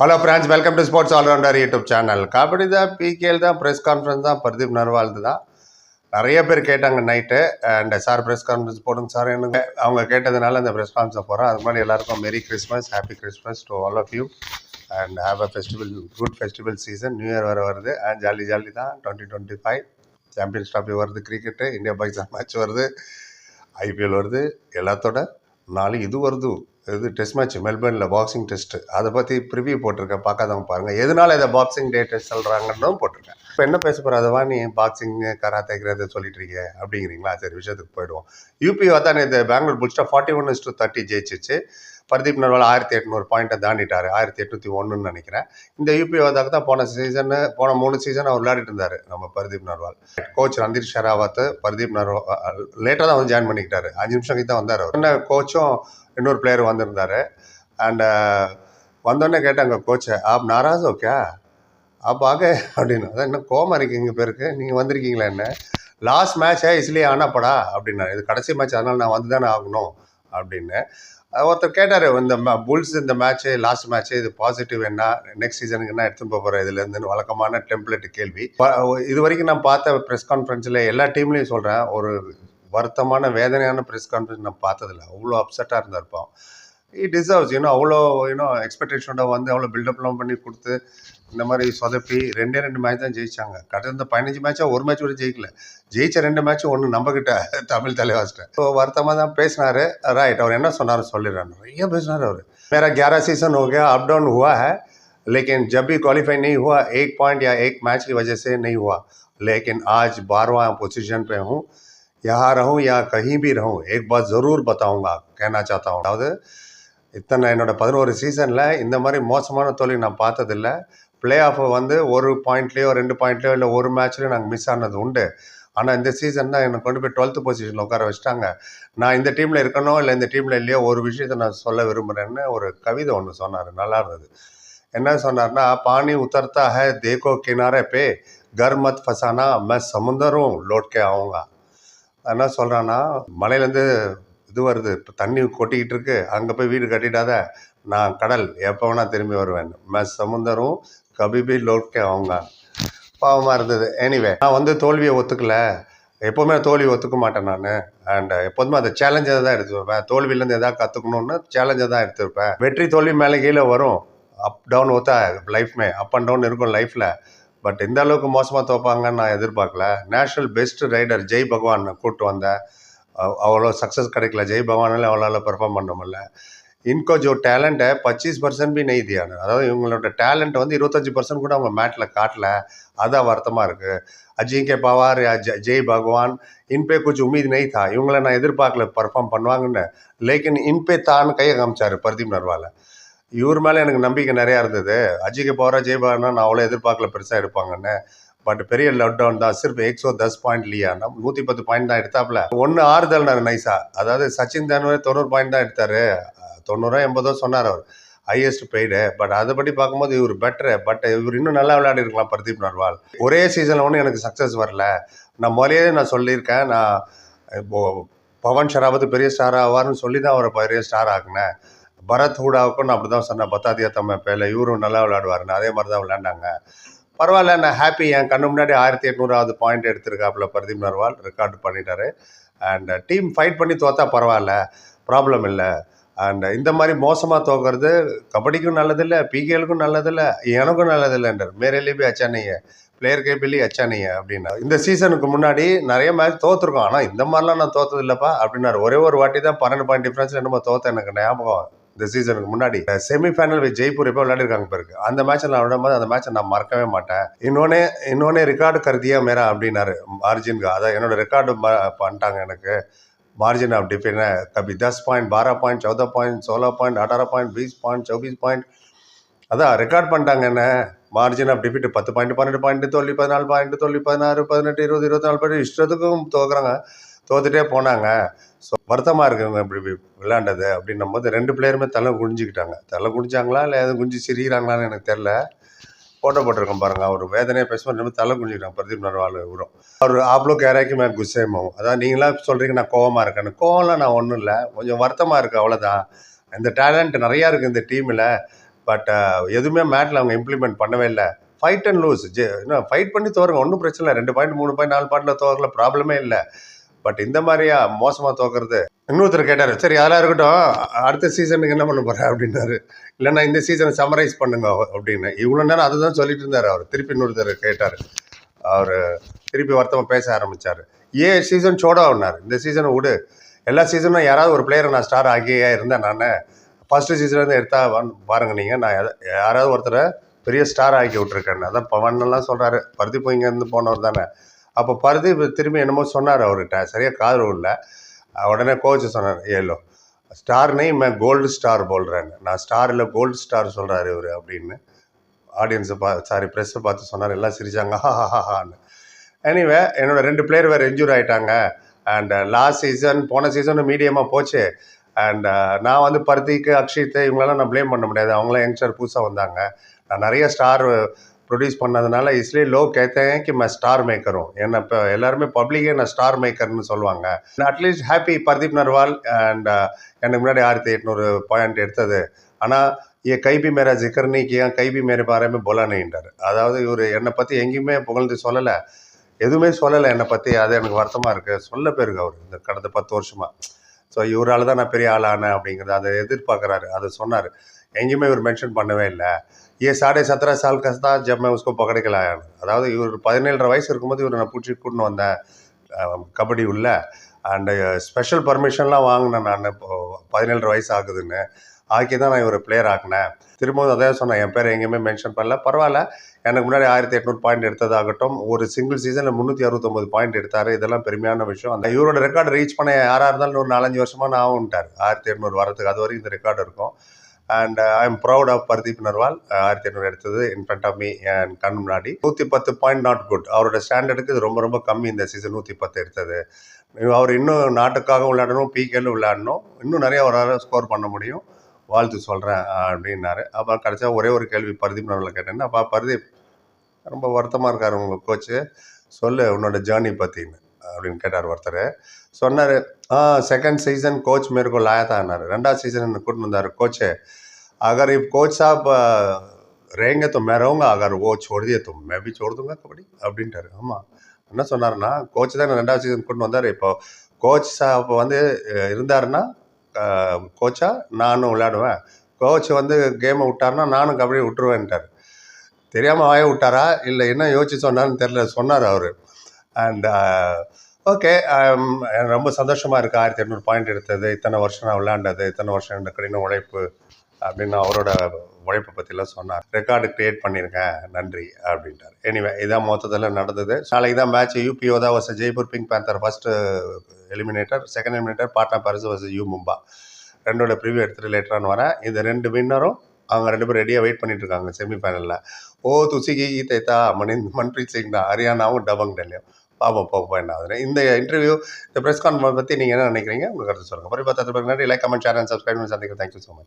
Hello friends welcome to sports all rounder YouTube channel kabaddi தான் PKL தான் press conference தான் பிரதீப் நர்வால்து தான். நிறைய பேர் கேட்டாங்க night and sir press conference போடுங்க சார் எனக்கு அவங்க கேட்டதுனால அந்த ப்ரெஸ் கான்ஃபரன்ஸ் போகிறோம் அது மாதிரி எல்லாருக்கும் merry Christmas happy Christmas to all of you and have a festival good festival season new year வர வருது. அண்ட் ஜாலி ஜாலி தான். Twenty twenty five champions trophy வருது கிரிக்கெட்டு இந்தியா பாகிஸ்தான் மேட்ச் வருது ஐபிஎல் வருது எல்லாத்தோட நாளைக்கு இது வருது. இது டெஸ்ட் மேட்ச் மெல்பர்னில் பாக்ஸிங் டெஸ்ட்டு அதை பற்றி ப்ரிவியூ போட்டிருக்கேன். பார்க்காதவங்க பாருங்கள் எதனால இதை பாக்ஸிங் டே டெஸ்ட் சொல்கிறாங்கன்னு போட்டிருக்கேன். இப்போ என்ன பேச போகிற அதை நீ பாக்ஸிங் கராத்தேக்கிறத சொல்லிட்டு இருக்கீங்க அப்படிங்கிறீங்களா? சரி விஷயத்துக்கு போயிடுவோம். யூபி தான் இந்த Bangalore புல்ஸ்டா forty one is to thirty ஜெயிச்சிச்சு. Pardeep Narwal ஆயிரத்தி எட்நூறு பாயிண்ட்டை தாண்டிட்டார். ஆயிரத்தி எட்நூற்றி ஒன்றுன்னு நினைக்கிறேன். இந்த யூபி வந்தாக்கு தான் போன சீசனு போன மூணு சீசன் அவர் விளையாடிட்டு இருந்தார் நம்ம பர்தீப் நர்வால் கோச் ரந்தீர் ஷெராவத் பர்தீப் நர்வால் லேட்டாக தான் வந்து ஜாயின் பண்ணிக்கிட்டாரு. அஞ்சு நிமிஷம் தான் வந்தார் அவர். என்ன கோச்சும் இன்னொரு பிளேயர் வந்திருந்தார். அண்டு வந்தோடனே கேட்டாங்க கோச்சை ஆப் நாராஸ் ஓகே ஆப் ஆக அப்படின்னு. அதான் என்ன கோமா இருக்கீங்க பேருக்கு? நீங்கள் வந்திருக்கீங்களா என்ன? லாஸ்ட் மேட்ச்சே இஸ்லியே ஆனாப்படா. அப்படின்னா இது கடைசி மேட்ச் அதனால் நான் வந்து தானே ஆகணும். அப்படின்னு. ஒருத்தர் கேட்டார் இந்த புல்ஸ் இந்த மேட்ச்சு லாஸ்ட் மேட்ச்சு இது பாசிட்டிவ் என்ன நெக்ஸ்ட் சீசனுக்கு என்ன எடுத்துன்னு போகிற இதுலேருந்து வழக்கமான டெம்ப்ளெட் கேள்வி. ப- இது வரைக்கும் நான் பார்த்த ப்ரெஸ் கான்ஃபரன்ஸில் எல்லா டீம்லேயும் சொல்கிறேன் ஒரு வருத்தமான வேதனையான ப்ரெஸ் கான்ஃபரன்ஸ் நான் பார்த்ததில்ல. அவ்வளோ அப்செட்டாக இருந்திருப்போம் இ டிசர்வ்ஸ் இன்னும் அவ்வளோ இன்னும் எக்ஸ்பெக்டேஷனோட வந்து அவ்வளோ பில்டப்லாம் பண்ணி கொடுத்து இந்த மாதிரி சொதப்பி ரெண்டே ரெண்டு மேட்ச் தான் ஜெயிச்சாங்க கடந்த பதினஞ்சு மேட்சாக ஒரு மேட்ச் கூட ஜெயிக்கல ஜெயிச்ச ரெண்டு மேட்ச் ஒன்று நம்மக்கிட்ட தமிழ் தலைவாசிட்ட ஸோ வருத்தமாக தான் பேசினாரு ரைட் அவர் என்ன சொன்னார் சொல்லிடுறாரு நிறைய பேசினார் அவர் मेरा ग्यारह सीजन हो गया अप डाउन हुआ है लेकिन जब भी क्वालिफाई नहीं हुआ एक पॉइंट या एक मैच की वजह से नहीं हुआ लेकिन आज बारहवा पोजीशन पे हूँ यहाँ रहूँ या कहीं भी रहूँ एक बात ज़रूर बताऊँगा कहना चाहता हूँ அதாவது இத்தனை என்னோட பதினோரு சீசனில் இந்த மாதிரி மோசமான தோல்வி நான் பார்த்ததில்ல. பிளே ஆஃபை வந்து ஒரு பாயிண்ட்லேயோ ரெண்டு பாயிண்ட்லேயோ இல்லை ஒரு மேட்ச்லேயோ நாங்கள் மிஸ் ஆனது உண்டு. ஆனால் இந்த சீசன் தான் என்னை கொண்டு போய் டுவெல்த்து பொசிஷனில் உட்கார வச்சுட்டாங்க. நான் இந்த டீமில் இருக்கணும் இல்லை இந்த டீமில் இல்லையோ ஒரு விஷயத்தை நான் சொல்ல விரும்புகிறேன்னு ஒரு கவிதை ஒன்று சொன்னார். நல்லா இருந்தது. என்ன சொன்னார்னா பானி உத்தரத்தா ஹை தேக்கோ கினாரே பே கர் மத் ஃபசானா மே சமுந்தரும் லோட்கே ஆவுங்க. என்ன சொல்கிறான்னா மலையிலேருந்து இது வருது. இப்போ தண்ணி கொட்டிக்கிட்டு இருக்கு. அங்கே போய் வீடு கட்டிடாத. நான் கடல். எப்போ வேணால் திரும்பி வருவேன். ம சமுந்தரும் கபிபி லோட்கே அவங்க பாவமாக இருந்தது. எனிவே நான் வந்து தோல்வியை ஒத்துக்கல. எப்போவுமே தோல்வி ஒத்துக்க மாட்டேன் நான். அண்ட் எப்போதுமே அந்த சேலஞ்சை தான் எடுத்துருப்பேன். தோல்வியிலேருந்து எதாவது கற்றுக்கணுன்னு சேலஞ்சை தான் எடுத்துருப்பேன். வெற்றி தோல்வி மேலே கீழே வரும். அப் டவுன் ஒத்தா லைஃப்மே அப் அண்ட் டவுன் இருக்கும் லைஃப்பில் பட் இந்த அளவுக்கு மோசமாக தோப்பாங்கன்னு நான் எதிர்பார்க்கல. நேஷ்னல் பெஸ்ட் ரைடர் ஜெய் பகவான் கூப்பிட்டு வந்தேன். அவ்வளோ சக்ஸஸ் கிடைக்கல. ஜெய் பவானால் அவ்வளோ பெர்ஃபார்ம் பண்ண முடியல. இன்கோ ஒரு டேலண்ட்டை பச்சீஸ் பர்சன்ட் பி நெய் தியானு அதாவது இவங்களோட டேலண்ட் வந்து இருபத்தஞ்சி பர்சன்ட் கூட அவங்க மேட்டில் காட்டல. அதான் வருத்தமாக இருக்குது அஜிங்கே பவார் ஜெய் பகவான் இன்பே குச் உமீத் நெய் தா இவங்கள நான் எதிர்பார்க்கல பர்ஃபார்ம் பண்ணுவாங்கன்னு. லேக்கின் இன்பே தான்னு கையை காமிச்சார் பர்தீப் நர்வால். இவர் மேலே எனக்கு நம்பிக்கை நிறையா இருந்தது. அஜிங்கே பவாரா ஜெய் பகவானா நான் அவ்வளோ எதிர்பார்க்கல பெருசாக எடுப்பாங்கன்னு. பட் பெரிய லட் டவுன் தான் சிர்ஃப் எக்ஸோ தஸ் பாயிண்ட் நம்ம நூற்றி பத்து பாயிண்ட் தான் எடுத்தாப்புல. ஒன்று ஆறுதல் நான் நைஸா அதாவது சச்சின் தெண்டுல்கர் தொண்ணூறு பாயிண்ட் தான் எடுத்தாரு. தொண்ணூறோ எண்பதோ சொன்னார் அவர். ஹையஸ்ட் பெய்டு பட் அதுபடி பார்க்கும்போது இவர் பெட்டரு பட் இவர் இன்னும் நல்லா விளையாடி இருக்கலாம் பிரதீப் நர்வால். ஒரே சீசனில் ஒன்றும் எனக்கு சக்ஸஸ் வரல. நான் முதலே நான் சொல்லியிருக்கேன். நான் இப்போது பவன் ஷராவத் பெரிய ஸ்டார் ஆவார்னு சொல்லி தான் அவரை பெரிய ஸ்டார் ஆக்குனேன். பரத் ஹூடாவுக்கும் நான் அப்படி தான் சொன்னேன். பத்தாதியா தம்ம பேல இவரும் நல்லா விளையாடுவாருன்னு. அதே மாதிரி தான் விளையாண்டாங்க. பரவாயில்ல நான் ஹாப்பி என் கண்ணு முன்னாடி ஆயிரத்தி எட்நூறாவது பாயிண்ட் எடுத்திருக்காப்புல பிரதீப் நர்வால். ரெக்கார்டு பண்ணிட்டாரு. அண்ட் டீம் ஃபைட் பண்ணி தோத்தா பரவாயில்ல. ப்ராப்ளம் இல்லை. அண்ட் இந்த மாதிரி மோசமாக தோக்கிறது கபடிக்கும் நல்லதில்லை பிகேலுக்கும் நல்லதில்லை எனக்கும் நல்லதில்லைன்றார். மேரேலேயே போய் அச்சா பிளேயர் கேபிலி அச்சா அப்படின்னா. இந்த சீசனுக்கு முன்னாடி நிறைய மேட்ச் தோத்துருக்கோம். ஆனால் இந்த மாதிரிலாம் நான் தோத்தது இல்லைப்பா அப்படின்னாரு. ஒரே ஒரு வாட்டி தான் பன்னெண்டு பாயிண்ட் டிஃப்ரென்ஸ் என்னமோ தோத்த எனக்கு ஞாபகம். இந்த சீசனுக்கு முன்னாடி. செமிஃபைனல் வி ஜெய்ப்பூர் எப்போ விளையாடிருக்காங்க பாருங்க. அந்த மேட்ச்சை நான் விடும்போது அந்த மேட்ச்சை நான் மறக்கவே மாட்டேன். இன்னொன்னே இன்னொன்னே ரெக்கார்டு கருதியா மேரா அப்படின்னாரு மார்ஜின்க்கு அதான் என்னோட ரெக்கார்டு பண்ணிட்டாங்க எனக்கு. மார்ஜின் ஆஃப் டிஃபின் கபி தஸ் பாயிண்ட் பாரா பாயிண்ட் சௌதா பாயிண்ட் சோலா பாயிண்ட் அட்டாரா பாயிண்ட் பீஸ் பாயிண்ட் சௌபீஸ் பாயிண்ட். அதான் ரெக்கார்ட் பண்ணிட்டாங்க என்ன? மார்ஜின் ஆஃப் டிஃபிட் பத்து பாயிண்ட் பன்னெண்டு பாயிண்ட் தோல்வி பதினாலு பாயிண்ட் தோல்வி பதினாறு பதினெட்டு இருபது இருபத்தி நாலு பாயிண்ட் இஷ்டத்துக்கும் தோக்குறாங்க. தோத்துட்டே போனாங்க. ஸோ வருத்தமாக இருக்குங்க இப்படி இப்படி விளையாண்டது அப்படின்னும் போது ரெண்டு பிளேயருமே தலை குடிஞ்சிக்கிட்டாங்க தலை குனிஞ்சாங்களா இல்லை எதுவும் குஞ்சு சிரிக்கிறாங்களான்னு எனக்கு தெரில ஃபோட்டோ போட்டிருக்கேன் பாருங்க. அவர் வேதனையாக பேசும்போது நம்ம தலை குனிஞ்சிக்கிட்டாங்க. பிரதீப் நர்வால் இவரும். அவர் ஆப்லோ கேராக்கி மே குஸ்ஸேமாவும் அதான் நீங்களாம் சொல்கிறீங்க நான் கோவமாக இருக்கேன்னு கோவம்லாம் நான் ஒன்றும் இல்லை. கொஞ்சம் வருத்தமாக இருக்குது அவ்வளோதான் இந்த டேலண்ட் நிறையா இருக்குது இந்த டீமில் பட் எதுவுமே மேட்டில் அவங்க இம்ப்ளிமெண்ட் பண்ணவே இல்லை. ஃபைட் அண்ட் லூஸ் ஜெ இன்னும் ஃபைட் பண்ணி தோறுங்க ஒன்றும் பிரச்சனை இல்லை. ரெண்டு பாயிண்ட் மூணு பாயிண்ட் நாலு பாயிண்டில் தோறல. ப்ராப்ளமே இல்லை. பட் இந்த மாதிரியா மோசமாக தோக்குறது? இன்னொருத்தர் கேட்டார் சரி அதெல்லாம் இருக்கட்டும். அடுத்த சீசனுக்கு என்ன பண்ண போகிற அப்படின்னாரு. இல்லைன்னா இந்த சீசனை சம்மரைஸ் பண்ணுங்க அப்படின்னு. இவ்வளோ நேரம் அதுதான் சொல்லிட்டு இருந்தார் அவர். திருப்பி இன்னொருத்தர் கேட்டார். அவர் திருப்பி வருத்தமாக பேச ஆரம்பித்தார் ஏ சீசன் சோடாவுனார் இந்த சீசனை விடு. எல்லா சீசனும் யாராவது ஒரு பிளேயரை நான் ஸ்டார் ஆகியே இருந்தேன் நான். ஃபஸ்ட்டு சீசன்லேருந்து எடுத்தா வந்து பாருங்க நீங்கள் நான் யாராவது ஒருத்தரை பெரிய ஸ்டார் ஆக்கி விட்ருக்கேன் அதான் பவன் எல்லாம் சொல்கிறாரு பருத்தி இங்கேருந்து போனவர் தானே. அப்போ பருதி திரும்பி என்னமோ சொன்னார் அவர்கிட்ட. சரியாக காது இல்லை உடனே கோச்சு சொன்னார் ஏலோ ஸ்டார் நேம் கோல்டு ஸ்டார் போல்றேன் நான் ஸ்டார் இல்லை கோல்டு ஸ்டார் சொல்கிறாரு இவர் அப்படின்னு ஆடியன்ஸை பா சாரி ப்ரெஸ்ஸை பார்த்து சொன்னார். எல்லாம் சிரிச்சாங்க ஹான்னு. எனிவே என்னோட ரெண்டு பிளேயர் வேறு இன்ஜூர் ஆயிட்டாங்க. அண்ட் லாஸ்ட் சீசன் போன சீசனும் மீடியமாக போச்சு. அண்ட் நான் வந்து பருத்திக்கு அக்ஷித்து இவங்களெல்லாம் நான் ப்ளேம் பண்ண முடியாது. அவங்களாம் யங்ஸ்டர் புதுசாக வந்தாங்க. நான் நிறைய ஸ்டார் ப்ரொடியூஸ் பண்ணதுனால இஸ்லே லோ கேத்தே கி மே ஸ்டார் மேக்கரும் ஹூம் என்னை இப்போ எல்லாருமே பப்ளிக்கே நான் ஸ்டார் மேக்கர்னு சொல்லுவாங்க. At least happy Pardeep Narwal and எனக்கு முன்னாடி ஆயிரத்தி எட்நூறு பாயிண்ட் எடுத்தது. ஆனால் ஏ கைபி மேரா ஜிக்கர்னி கியா கைபி மேரே பாரமே பொலானின்றார். அதாவது இவர் என்னை பற்றி எங்கேயுமே புகழ்ந்து சொல்லலை. எதுவுமே சொல்லலை என்னை பற்றி அது எனக்கு வருத்தமாக இருக்குது சொல்ல போயிருக்கு அவர் இந்த கடந்த பத்து வருஷமாக ஸோ இவரால் தான் நான் பெரிய ஆள் ஆனேன் அப்படிங்கிறத அதை எதிர்பார்க்குறாரு. அதை சொன்னார். எங்கேயுமே இவர் மென்ஷன் பண்ணவே இல்லை. ஏ சாடே சத்ரா சால் கஸ்தா ஜப் மே உஸ்கோ கலாயன் அதாவது இவர் பதினேழரை வயசு இருக்கும்போது இவர் நான் பிடிச்சி கூட்டின்னு வந்தேன் கபடி உள்ள. அண்டு ஸ்பெஷல் பர்மிஷன்லாம் வாங்கினேன் நான். இப்போ பதினேழு வயசு ஆகுதுன்னு. ஆக்கி தான் நான் இவர் பிளேயர் ஆக்கினேன். திரும்பவும் அதே சொன்னேன் என் பேர் எங்கேயுமே மென்ஷன் பண்ணல. பரவாயில்ல. எனக்கு முன்னாடி ஆயிரத்தி எட்நூறு பாயிண்ட் எடுத்ததாகட்டும் ஒரு சிங்கிள் சீசனில் முந்நூற்றி அறுபத்தொம்பது பாயிண்ட் எடுத்தார். இதெல்லாம் பெருமையான விஷயம். அந்த இவரோட ரெக்கார்டு ரீச் பண்ண யாராக இருந்தாலும் ஒரு நாலஞ்சு வருஷமாக நான் ஆகும்ட்டார். ஆயிரத்தி எட்நூறு வரத்துக்கு அது வரைக்கும் இந்த ரெக்கார்டு இருக்கும். And I am proud of Pardeep Narwal ஆயிரத்தி எண்ணூறு எடுத்தது in front of me and கண் முன்னாடி. நூற்றி பத்து பாயிண்ட் நாட் குட் அவரோட ஸ்டாண்டர்டுக்கு இது ரொம்ப ரொம்ப கம்மி இந்த சீசன் நூற்றி பத்து எடுத்தது அவர் இன்னும் நாட்டுக்காக விளையாடணும் பிகேல விளையாடணும். இன்னும் நிறைய அவரால் ஸ்கோர் பண்ண முடியும். வாழ்த்து சொல்கிறேன் அப்படின்னாரு. அப்புறம் கடைசியாக ஒரே ஒரு கேள்வி பர்தீப் நர்வலை கேட்டேன்னா அப்பா பர்தீப் ரொம்ப வருத்தமாக இருக்கார் உங்கள் கோச்சு சொல்லு உன்னோட ஜேர்னி பற்றின்னு அப்படின்னு கேட்டார் ஒருத்தர். சொன்னார் ஆ செகண்ட் சீசன் கோச் மேற்கோ லாயத்தானார். ரெண்டாவது சீசன் என்ன கூட்டின்னு வந்தார் கோச்சு अगर ये कोच साहब रहेंगे तो मैं रहूँगा अगर वो छोड़ दिए तो கபடி அப்படின்ட்டாரு. ஆமாம் என்ன சொன்னார்னா கோச் தான் ரெண்டாவது சீசன் கொண்டு வந்தார். இப்போ கோச் சாப் வந்து இருந்தாருன்னா கோச்சா நானும் விளையாடுவேன். கோச் வந்து கேமை விட்டார்னா நானும் கபடி விட்டுருவேன்ட்டார். தெரியாமல் வாய விட்டாரா? இல்லை என்ன யோசிச்சு சொன்னார்னு தெரில சொன்னார் அவர். அண்ட் uh, um, ஓகே ரொம்ப சந்தோஷமாக இருக்குது ஆயிரத்தி எட்நூறு பாயிண்ட் எடுத்தது. இத்தனை வருஷம் நான் விளையாண்டது. இத்தனை வருஷம் இந்த கடின உழைப்பு அப்படின்னு அவரோட உழைப்பை பற்றிலாம் சொன்னார். ரெக்கார்டு கிரியேட் பண்ணியிருக்கேன் நன்றி அப்படின்ட்டார் எனிவே இதான் மொத்தத்தில் நடந்தது. நாளைக்கு தான் மேட்ச் யூபிஓ தான் versus Jaipur pink panther first eliminator second eliminator Patna பரிசு வர்ஸ் யூ மும்பா ரெண்டோட ப்ரிவியூ எடுத்துகிட்டு லேட்டரானு வரேன். இந்த ரெண்டு வின்னரும் அவங்க ரெண்டு பேரும் ரெடியாக வெயிட் பண்ணிட்டு இருக்காங்க செமிஃபைனலில் ஓ துசிகி தேத்தா மணி மன்பிரீத் சிங் தான். ஹரியானாவும் டபங் டெல்லியும். பாப்போம் போப்போம் என்ன ஆகுதுன்னு. இந்த இன்டர்வியூ இந்த ப்ரெஸ் கான்ஃபரன்ஸ் பற்றி நீங்கள் என்ன நினைக்கிறீங்க? உங்கள் கருத்து சொல்லுங்கள் அப்புறம் பார்த்து நன்றி like comment share and subscribe பண்ணி சந்திக்கிறேன் தேங்க்யூ ஸோ மச்